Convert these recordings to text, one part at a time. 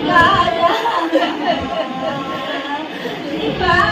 ਮੈਂ ਤਾਂ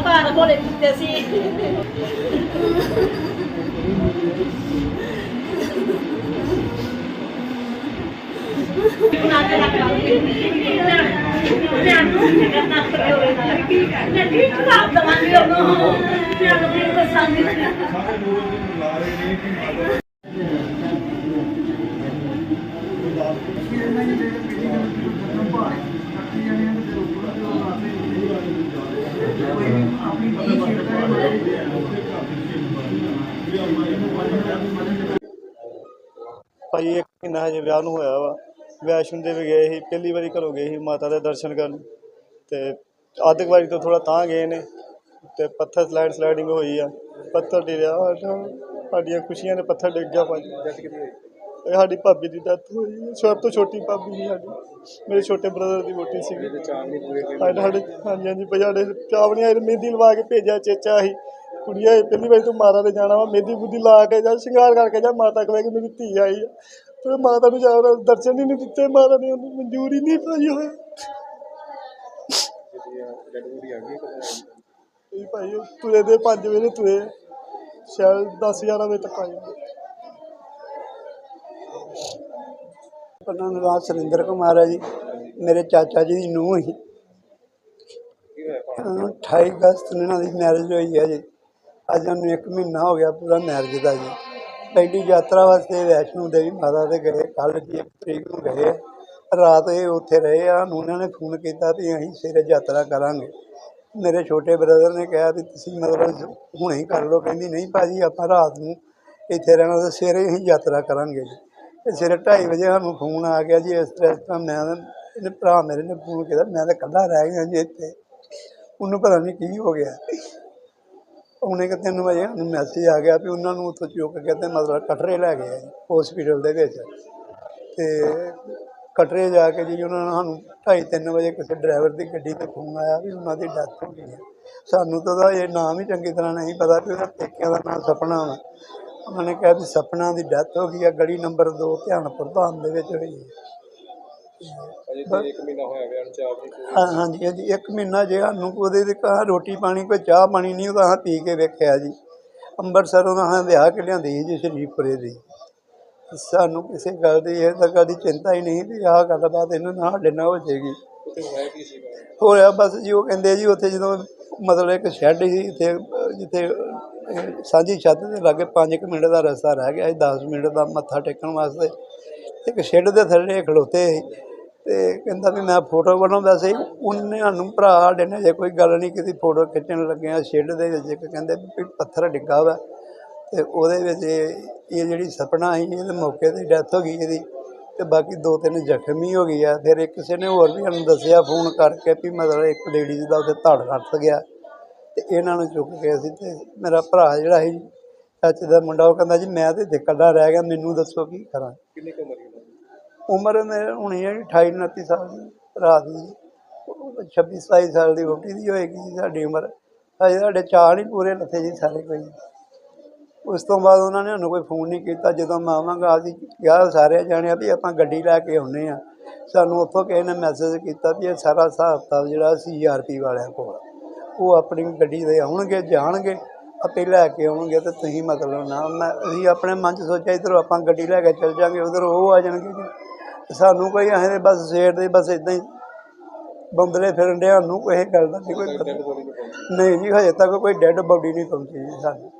ਭਾਰ ਕੋਲੇ ਕੀਤੇ ਸੀ ਨਾ ਤੇ ਰੱਖ ਲਾਂਗੀ ਮੈਂ ਨੂੰ ਕਰਨਾ ਪੜਿਓ ਮੈਂ ਠੀਕ ਜਵਾਬ ਦਵਾਂਗੀ ਉਹਨੂੰ ਮੈਂ ਭਾਈ, ਇੱਕ ਮਹੀਨਾ ਹਜੇ ਵਿਆਹ ਨੂੰ ਹੋਇਆ ਵਾ। ਵੈਸ਼ਨੋ ਦੇਵੀ ਗਏ ਸੀ, ਪਹਿਲੀ ਵਾਰੀ ਘਰੋਂ ਗਏ ਸੀ ਮਾਤਾ ਦੇ ਦਰਸ਼ਨ ਕਰਨ। ਤੇ ਅੱਧ ਕੁ ਵਾਰੀ ਤੋਂ ਥੋੜਾ ਤਾਂ ਗਏ ਨੇ। ਤੇ ਪੱਥਰ ਸਲਾਈਡ ਸਲਾਈਡਿੰਗ ਹੋਈ ਆ। ਪੱਥਰ ਡਿੱਗਿਆ। ਸਾਡੀਆਂ ਖੁਸ਼ੀਆਂ ਨੇ ਪੱਥਰ ਡਿੱਗ ਗਿਆ ਭਾਜੀ ਸਾਡੀ ਭਾਬੀ ਦੀ ਡੈਥ ਹੋਈ ਹੈ। ਸਭ ਤੋਂ ਛੋਟੀ ਭਾਬੀ ਸੀ ਸਾਡੀ। ਮੇਰੇ ਛੋਟੇ ਬ੍ਰਦਰ ਦੀ ਵੋਟੀ ਸੀਗੀ। ਸਾਡੇ ਸਾਡੇ ਹਾਂਜੀ ਹਾਂਜੀ ਭਾਈ ਸਾਡੇ ਚਾਵਣੀਆਂ ਮਹਿੰਦੀ ਲਵਾ ਕੇ ਭੇਜਿਆ ਚੇਚਾ ਸੀ। ਕੁੜੀਆਂ ਇਹ ਪਹਿਲੀ ਵਾਰੀ ਤੂੰ ਮਾਤਾ ਦੇ ਜਾਣਾ ਵਾ। ਮਹਿੰਦੀ ਬੁੱਧੀ ਲਾ ਕੇ ਜਾ ਸ਼ਿੰਗਾਰ ਕਰਕੇ ਜਾ। ਮਾਤਾ ਕਹੇ ਕਿ ਮੇਰੀ ਧੀ ਆਈ ਆ। ਤੇ ਮਾਤਾ ਨੂੰ ਜਾ ਦਰਸ਼ਨ ਹੀ ਨਹੀਂ ਦਿੱਤੇ ਮਾਤਾ ਨੇ। ਉਹਨੂੰ ਮਨਜ਼ੂਰ ਨਹੀਂ ਪਾਈ ਹੋਇਆ ਇਹ ਭਾਈ ਉਹ ਤੁਰੇ ਦੇ 5 ਵਜੇ ਤੁਰੇ। ਸ਼ਾਇਦ 10 11 ਵਜੇ ਤੱਕ ਆ ਜਾਂਦੇ। ਉਹਨਾਂ ਦਾ ਨਾਮ ਸੁਰਿੰਦਰ ਕੁਮਾਰ ਹੈ ਜੀ, ਮੇਰੇ ਚਾਚਾ ਜੀ ਦੀ ਨੂੰਹ ਸੀ। ਅਹ 28 ਅਗਸਤ ਨੂੰ ਇਹਨਾਂ ਦੀ ਮੈਰਿਜ ਹੋਈ ਹੈ ਜੀ। ਅੱਜ ਉਹਨੂੰ 1 ਮਹੀਨਾ ਹੋ ਗਿਆ ਪੂਰਾ ਮੈਰਿਜ ਦਾ ਜੀ। ਪਹਿਲੀ ਯਾਤਰਾ ਵਾਸਤੇ ਵੈਸ਼ਨੋ ਦੇਵੀ ਮਾਤਾ ਦੇ ਗਏ ਕੱਲ੍ਹ ਜੀ ਇੱਕ ਤਰੀਕ ਨੂੰ ਗਏ ਆ। ਰਾਤ ਇਹ ਉੱਥੇ ਰਹੇ ਆ ਉਹਨਾਂ ਨੇ ਫੋਨ ਕੀਤਾ ਵੀ ਅਸੀਂ ਸਵੇਰੇ ਯਾਤਰਾ ਕਰਾਂਗੇ। ਮੇਰੇ ਛੋਟੇ ਬ੍ਰਦਰ ਨੇ ਕਿਹਾ ਵੀ ਤੁਸੀਂ ਮਤਲਬ ਹੁਣੇ ਹੀ ਕਰ ਲਓ, ਕਹਿੰਦੀ ਨਹੀਂ ਭਾਜੀ, ਆਪਾਂ ਰਾਤ ਨੂੰ ਇੱਥੇ ਰਹਿਣਾ ਤੇ ਸਵੇਰੇ ਹੀ ਯਾਤਰਾ ਕਰਾਂਗੇ ਜੀ। ਤੇ ਸਵੇਰੇ 2:30 ਵਜੇ ਸਾਨੂੰ ਫੋਨ ਆ ਗਿਆ ਜੀ, ਇਸ ਤਰ੍ਹਾਂ ਇਸ ਤਰ੍ਹਾਂ ਮੈਂ ਤਾਂ- ਇਹਨੇ ਭਰਾ ਮੇਰੇ ਨੇ ਫੋਨ ਕੀਤਾ, ਮੈਂ ਤਾਂ ਇਕੱਲਾ ਰਹਿ ਗਿਆ ਜੀ ਇੱਥੇ। ਉਹਨੂੰ ਪਤਾ ਨਹੀਂ ਕੀ ਹੋ ਗਿਆ। ਉਹਨੇ ਕਿ ਤਿੰਨ ਵਜੇ ਸਾਨੂੰ ਮੈਸੇਜ ਆ ਗਿਆ ਵੀ ਉਹਨਾਂ ਨੂੰ ਉੱਥੋਂ ਚੁੱਕ ਕੇ ਤੇ ਮਤਲਬ ਕਟਰੇ ਲੈ ਗਏ ਆ ਹਸਪੀਟਲ ਦੇ ਵਿੱਚ। ਤੇ ਕਟਰੇ ਜਾ ਕੇ ਜੀ ਉਹਨਾਂ ਨੇ ਸਾਨੂੰ ਢਾਈ ਤਿੰਨ ਵਜੇ ਕਿਸੇ ਡਰਾਈਵਰ ਦੀ ਗੱਡੀ ਤੇ ਫੋਨ ਆਇਆ ਵੀ ਉਹਨਾਂ ਦੀ ਡੈਥ ਹੋ ਗਈ ਹੈ ਸਾਨੂੰ ਤਾਂ ਇਹ ਨਾਮ ਹੀ ਚੰਗੀ ਤਰ੍ਹਾਂ ਨਹੀਂ ਪਤਾ ਵੀ ਉਹਦਾ ਪੇਕਿਆਂ ਦਾ ਨਾਮ ਸਪਨਾ ਵਾ। ਉਹਨਾਂ ਨੇ ਕਿਹਾ ਵੀ ਸਪਨਾ ਦੀ ਡੈਥ ਹੋ ਗਈ ਹੈ ਗਲੀ ਨੰਬਰ 2 ਧਿਆਨਪੁਰ ਧਾਮ ਦੇ ਵਿੱਚ ਹੋਈ ਹੈ ਅਜੇ ਤੇ ਇੱਕ ਮਹੀਨਾ ਹੋਇਆ ਨੂੰ ਚਾਹ ਪੂਰੀ ਹਾਂ- ਹਾਂਜੀ ਹਾਂਜੀ ਮਹੀਨਾ ਜੇ ਸਾਨੂੰ ਉਹਦੇ ਤੇ ਕਹਾ ਰੋਟੀ ਪਾਣੀ ਕੋਈ ਚਾਹ ਪਾਣੀ ਨਹੀਂ ਉਹਦਾ ਹਾਂ ਪੀ ਕੇ ਵੇਖਿਆ ਜੀ। ਅੰਮ੍ਰਿਤਸਰੋਂ ਹਾਂ ਵਿਆਹ ਕੇ ਲਿਆਂਦੀ ਜੀ ਸ਼ਰੀਫਪੁਰੇ ਦੀ। ਸਾਨੂੰ ਕਿਸੇ ਗੱਲ ਦੀ ਇਹ ਤਾਂ ਕਦੀ ਚਿੰਤਾ ਹੀ ਨਹੀਂ ਵੀ ਆਹ ਗੱਲਬਾਤ ਇਹਨੂੰ ਨਾ ਸਾਡੇ ਨਾਲ ਹੋ ਜਾਏਗੀ। ਹੋਇਆ ਬਸ ਜੀ ਉਹ ਕਹਿੰਦੇ ਜੀ ਉੱਥੇ ਜਦੋਂ ਮਤਲਬ ਇੱਕ ਸ਼ੈੱਡ ਸੀ ਜਿੱਥੇ ਅਹ, ਸਾਂਝੀ ਛੱਤ ਦੇ ਲਾਗੇ 5 ਮਿੰਟ ਦਾ ਰਸਤਾ ਰਹਿ ਗਿਆ ਸੀ 10 ਮਿੰਟ ਦਾ ਮੱਥਾ ਟੇਕਣ ਵਾਸਤੇ। ਇੱਕ ਸ਼ੈੱਡ ਦੇ ਥੱਲੇ ਖਲੋਤੇ ਸੀ ਤੇ ਕਹਿੰਦਾ ਵੀ ਮੈਂ ਫੋਟੋ ਬਣਾਉਂਦਾ ਸੀ। ਉਹਨੇ ਸਾਨੂੰ ਭਰਾ ਸਾਡੇ ਨੇ ਜੇ ਕੋਈ ਗੱਲ ਨਹੀਂ ਕੀਤੀ, ਫੋਟੋ ਖਿੱਚਣ ਲੱਗੇ ਆ ਸ਼ੈੱਡ ਦੇ ਵਿੱਚ। ਇੱਕ ਕਹਿੰਦੇ ਵੀ ਪੱਥਰ ਡਿੱਗਾ ਵਾ ਤੇ ਉਹਦੇ ਵਿੱਚ ਇਹ ਇਹ ਜਿਹੜੀ ਸਪਨਾ ਸੀ, ਇਹਦੇ ਮੌਕੇ ਤੇ ਡੈਥ ਹੋ ਗਈ ਇਹਦੀ ਤੇ ਬਾਕੀ ਦੋ ਤਿੰਨ ਜ਼ਖਮੀ ਹੋ ਗਈ ਆ। ਫਿਰ ਇੱਕ ਕਿਸੇ ਨੇ ਹੋਰ ਵੀ ਸਾਨੂੰ ਦੱਸਿਆ ਫੋਨ ਕਰਕੇ ਵੀ ਮਤਲਬ ਇੱਕ ਲੇਡੀਜ਼ ਦਾ ਉੱਥੇ ਧੜ ਰੱਟ ਗਿਆ। ਤੇ ਇਹਨਾਂ ਨੂੰ ਚੁੱਕ ਕੇ ਅਸੀਂ ਤੇ ਮੇਰਾ ਭਰਾ ਜਿਹੜਾ ਸੀ ਚਾਚੇ ਦਾ ਮੁੰਡਾ ਉਹ ਕਹਿੰਦਾ ਜੀ ਮੈਂ ਤੇ ਇਕੱਲਾ ਰਹਿ ਗਿਆ ਮੈਨੂੰ ਦੱਸੋ ਕੀ ਕਰਾਂ। ਕਿੰਨੀ ਕੁ ਉਮਰ ਸੀ ਉਹਨਾਂ ਦੀ? ਉਮਰ ਮੇਰੇ ਹੋਣੀ ਹੈ 28 29 ਸਾਲ ਦੀ ਰਾਤ ਦੀ 26 27 ਸਾਲ ਦੀ ਵੋਟੀ ਦੀ ਹੋਏਗੀ ਜੀ ਸਾਡੀ ਉਮਰ। ਅਜੇ ਸਾਡੇ ਚਾਰ ਹੀ ਪੂਰੇ ਲੱਥੇ ਜੀ ਸਾਰੇ ਕੋਈ। ਉਸ ਤੋਂ ਬਾਅਦ ਉਹਨਾਂ ਨੇ ਸਾਨੂੰ ਕੋਈ ਫੋਨ ਨਹੀਂ ਕੀਤਾ। ਜਦੋਂ ਮੈਂ ਆਵਾਂਗਾ ਅਸੀਂ ਕਿਹਾ ਸਾਰੇ ਜਾਣੇ ਵੀ ਆਪਾਂ ਗੱਡੀ ਲੈ ਕੇ ਆਉਨੇ ਆ ਸਾਨੂੰ ਉੱਥੋਂ ਕਿਸੇ ਨੇ ਮੈਸੇਜ ਕੀਤਾ ਵੀ ਇਹ ਸਾਰਾ ਹਿਸਾਬ ਕਿਤਾਬ ਜਿਹੜਾ ਸੀਆਰਪੀ ਵਾਲਿਆਂ ਕੋਲ। ਉਹ ਆਪਣੀ ਗੱਡੀ ਦੇ ਆਉਣਗੇ, ਜਾਣਗੇ, ਆਪੇ ਲੈ ਕੇ ਆਉਣਗੇ ਤੇ ਤੁਸੀਂ ਮਤਲਬ ਨਾ, ਮੈਂ ਅਸੀਂ ਆਪਣੇ ਮਨ 'ਚ ਸੋਚਿਆ ਇੱਧਰੋਂ ਆਪਾਂ ਗੱਡੀ ਲੈ ਕੇ ਚੱਲ ਜਾਾਂਗੇ, ਉਧਰ ਉਹ ਆ ਜਾਣਗੇ ਜੀ। ਸਾਨੂੰ ਕੋਈ ਅਸੀਂ ਤੇ ਬਸ ਸਵੇਰ ਦੇ ਬਸ ਇਦਾਂ ਹੀ ਬੰਦਲੇ ਫਿਰਨ ਡਿਆ ਨੂੰ ਕੋਈ ਗੱਲ ਦਾ ਨਹੀਂ ਕੋਈ ਪਤਾ। ਨਹੀਂ ਜੀ, ਹਜੇ ਤੱਕ ਕੋਈ ਡੈੱਡ ਬੋਡੀ ਨਹੀਂ ਪਹੁੰਚੀ ਜੀ ਸਾਨੂੰ।